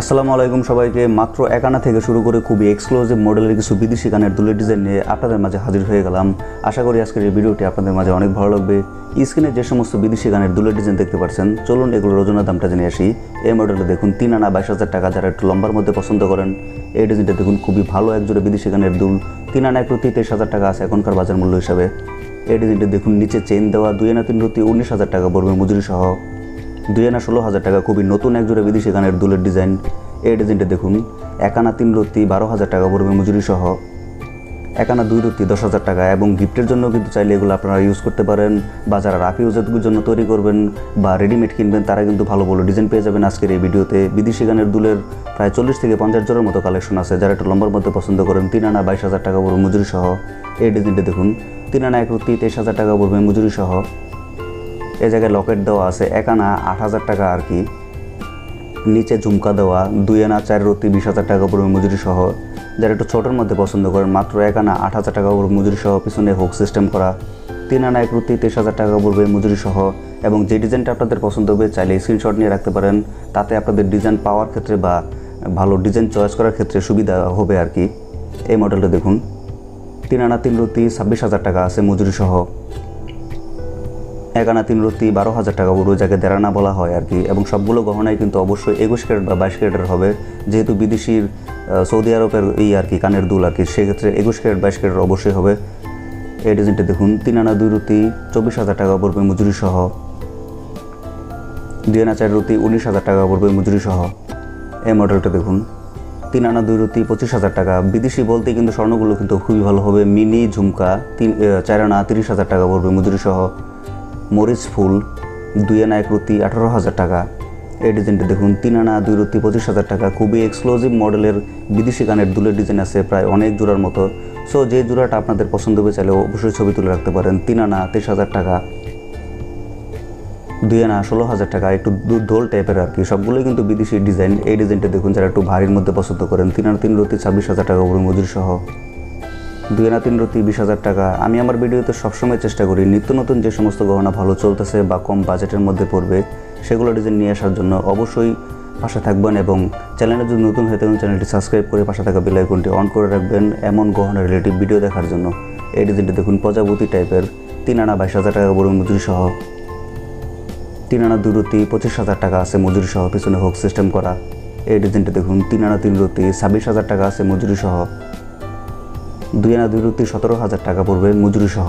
আসসালামু আলাইকুম সবাইকে। মাত্র একানা থেকে শুরু করে খুবই এক্সক্লুসিভ মডেলের কিছু বিদেশি গানের দুলের ডিজাইন নিয়ে আপনাদের মাঝে হাজির হয়ে গেলাম। আশা করি আজকের এই ভিডিওটি আপনাদের মাঝে অনেক ভালো লাগবে। স্ক্রিনে যে সমস্ত বিদেশি গানের দুলের ডিজাইন দেখতে পাচ্ছেন, চলুন এগুলোর ওজনের দামটা জেনে আসি। এই মডেলটা দেখুন, তিন আনা বাইশ হাজার টাকা। যারা একটু লম্বার মধ্যে পছন্দ করেন, এই ডিজাইনটা দেখুন, খুবই ভালো একজোড়া বিদেশি গানের দুল। তিন আনা প্রতি তেইশ হাজার টাকা আছে এখনকার বাজার মূল্য হিসাবে। এই ডিজাইনটা দেখুন, নিচে চেন দেওয়া, দুই আনা তিন প্রতি উনিশ হাজার টাকা পড়বে মজুরি সহ। দুই আনা ষোলো হাজার টাকা। খুবই নতুন একজোড়া বিদেশি গানের দুলের ডিজাইন। এই ডিজাইনটা দেখুন, এক আনা তিন রত্তি বারো হাজার টাকা পড়বে মজুরি সহ। এক আনা দুই রত্তি দশ হাজার টাকা। এবং গিফটের জন্য কিন্তু চাইলে এগুলো আপনারা ইউজ করতে পারেন। বা যারা রাফ ইউজের জন্য তৈরি করবেন বা রেডিমেড কিনবেন, তারা কিন্তু ভালো ভালো ডিজাইন পেয়ে যাবেন আজকের এই ভিডিওতে। বিদেশি গানের দুলের প্রায় চল্লিশ থেকে পঞ্চাশ জনের মতো কালেকশন আছে। যারা একটু লম্বার মধ্যে পছন্দ করেন, তিন আনা বাইশ হাজার টাকা পড়বে মজুরি সহ। এই ডিজাইনটা দেখুন, তিন আনা এক রত্তি তেইশ হাজার টাকা পড়বে মজুরি সহ। এ জায়গায় লকেট দেওয়া আছে এক আনা আট হাজার টাকা আর কি। নিচে ঝুমকা দেওয়া, দুই আনা চার রত্তি বিশ হাজার টাকা পড়বে মজুরি সহ। যারা একটু ছোটোর মধ্যে পছন্দ করেন, মাত্র এক আনা আট হাজার টাকা পড়বে মজুরি সহ পিছনে হোক সিস্টেম করা, তিন আনা এক রত্তি তেইশ হাজার টাকা পড়বে মজুরি সহ। এবং যে ডিজাইনটা আপনাদের পছন্দ হবে, চাইলে স্ক্রিনশট নিয়ে রাখতে পারেন। তাতে আপনাদের ডিজাইন পাওয়ার ক্ষেত্রে বা ভালো ডিজাইন চয়েস করার ক্ষেত্রে সুবিধা হবে আর কি। এই মডেলটা দেখুন। তিন আনা তিন রত্তি ছাব্বিশ হাজার টাকা আছে মজুরি সহ। এক আনা তিন রত্তি বারো হাজার টাকা পুরো যাকে দেড়ানা বলা হয় আর কি। এবং সবগুলো গহনাই কিন্তু অবশ্যই একুশ ক্যারেট বা বাইশ ক্যারেটের হবে। যেহেতু বিদেশির সৌদি আরবের এই আর কি কানের দুল আর কি, সেক্ষেত্রে একুশ ক্যারেট, বাইশ ক্যারেট অবশ্যই হবে। এই ডিজাইনটা দেখুন, তিন আনা দুই রুতি, চব্বিশ হাজার টাকা পড়বে মজুরি সহ। দুই আনা চার রুতি, উনিশ হাজার টাকা পড়বে মজুরি সহ। এই মডেলটা দেখুন, তিন আনা দুই রুতি, পঁচিশ হাজার টাকা। বিদেশি বলতে কিন্তু স্বর্ণগুলো কিন্তু খুবই ভালো হবে, মিনি ঝুমকা, তিন চার আনা তিরিশ হাজার টাকা পড়বে মজুরি সহ। মরিচ ফুল, দুই আনা এক রুতি আঠারো হাজার টাকা। এই ডিজাইনটা দেখুন, তিন আনা দুই রুতি পঁচিশ হাজার টাকা। খুবই এক্সক্লুসিভ মডেলের বিদেশি গানের দুলের ডিজাইন আছে প্রায় অনেক জোড়ার মতো। সো যে জোড়াটা আপনাদের পছন্দ হবে চাইলে অবশ্যই ছবি তুলে রাখতে পারেন। তিন আনা তেইশ হাজার টাকা। দুই আনা ষোলো হাজার টাকা, একটু দোল টাইপের আর কি। সবগুলোই কিন্তু বিদেশি ডিজাইন। এই ডিজাইনটা দেখুন, যারা একটু ভারীর মধ্যে পছন্দ করেন, তিন আনা তিন রুতি ছাব্বিশ হাজার টাকা উপরে মজুরি সহ। দুই আনা তিন রতি বিশ হাজার টাকা। আমি আমার ভিডিওতে সবসময় চেষ্টা করি, নিত্য নতুন যে সমস্ত গহনা ভালো চলতেছে বা কম বাজেটের মধ্যে পড়বে, সেগুলো ডিজাইন নিয়ে আসার জন্য অবশ্যই পাশে থাকবেন এবং চ্যানেলে যদি নতুন হয়ে থাকেন চ্যানেলটি সাবস্ক্রাইব করে পাশে থাকা বেল আইকনটি অন করে রাখবেন এমন গহনা রিলেটিভ ভিডিও দেখার জন্য। এই ডিজাইনটি দেখুন প্রজাপতি টাইপের তিন আনা বাইশ হাজার টাকা বড় মজুরি সহ। তিন আনা দুই রতি পঁচিশ হাজার টাকা আছে মজুরি সহ, পিছনে হোক সিস্টেম করা। এই ডিজাইনটা দেখুন, তিন আনা তিন রতি ছাব্বিশ হাজার টাকা আছে মজুরি সহ। দুই আনা দুই রুটি সতেরো হাজার টাকা পড়বে মজুরি সহ